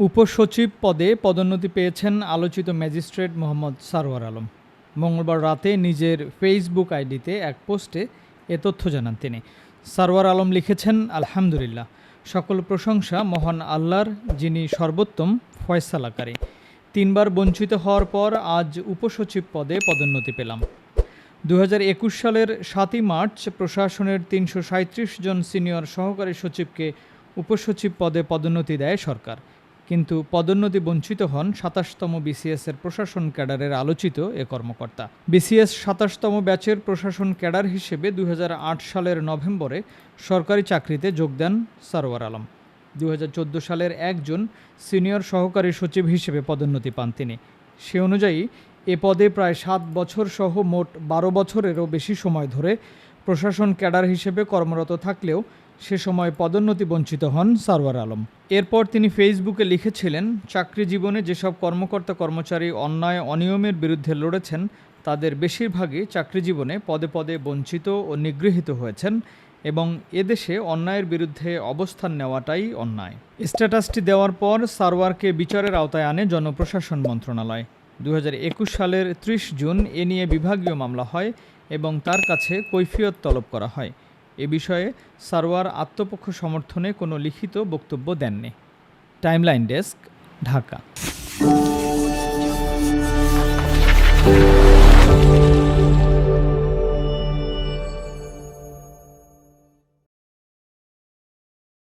উপসচিব পদে পদোন্নতি পেয়েছেন আলোচিত ম্যাজিস্ট্রেট মোহাম্মদ সারোয়ার আলম। মঙ্গলবার রাতে নিজের ফেসবুক আইডিতে এক পোস্টে এ তথ্য জানান তিনি। সারোয়ার আলম লিখেছেন, আলহামদুলিল্লাহ, সকল প্রশংসা মহান আল্লাহর, যিনি সর্বোত্তম ফয়সালাকারী। তিনবার বঞ্চিত হওয়ার পর আজ উপসচিব পদে পদোন্নতি পেলাম। দু হাজার একুশ সালের সাতই মার্চ প্রশাসনের তিনশো সাঁইত্রিশ জন সিনিয়র সহকারী সচিবকে উপসচিব পদে পদোন্নতি দেয় সরকার। কিন্তু পদোন্নতি বঞ্চিত হন সাতাশতম বিসিএস এর প্রশাসন ক্যাডারের আলোচিত এ কর্মকর্তা। বিসিএস সাতাশতম ব্যাচের প্রশাসন ক্যাডার হিসেবে দুহাজার আট সালের নভেম্বরে সরকারি চাকরিতে যোগ দেন সারোয়ার আলম। দুই হাজার চোদ্দ সালের একজন সিনিয়র সহকারী সচিব হিসেবে পদোন্নতি পান তিনি। সে অনুযায়ী, এ পদে প্রায় সাত বছর সহ মোট বারো বছরেরও বেশি সময় ধরে প্রশাসন ক্যাডার হিসেবে কর্মরত থাকলেও সে সময় পদোন্নতি বঞ্চিত হন সারওয়ার আলম। এরপর তিনি ফেসবুকে লিখেছিলেন, চাকরি জীবনে যেসব কর্মকর্তা কর্মচারী অন্যায়, অনিয়মের বিরুদ্ধে লড়েছেন, তাদের বেশিরভাগই চাকরি জীবনে পদে পদে বঞ্চিত ও নিগৃহীত হয়েছেন এবং এদেশে অন্যায়ের বিরুদ্ধে অবস্থান নেওয়াটাই অন্যায়। স্ট্যাটাসটি দেওয়ার পর সারওয়ারকে বিচারের আওতায় আনে জনপ্রশাসন মন্ত্রণালয়। দু হাজার একুশ সালের ত্রিশ জুন এ নিয়ে বিভাগীয় মামলা হয় এবং তার কাছে কৈফিয়ত তলব করা হয়। এ বিষয়ে সারোয়ার আত্মপক্ষ সমর্থনে কোনো লিখিত বক্তব্য দেননি। Timeline desk Dhaka.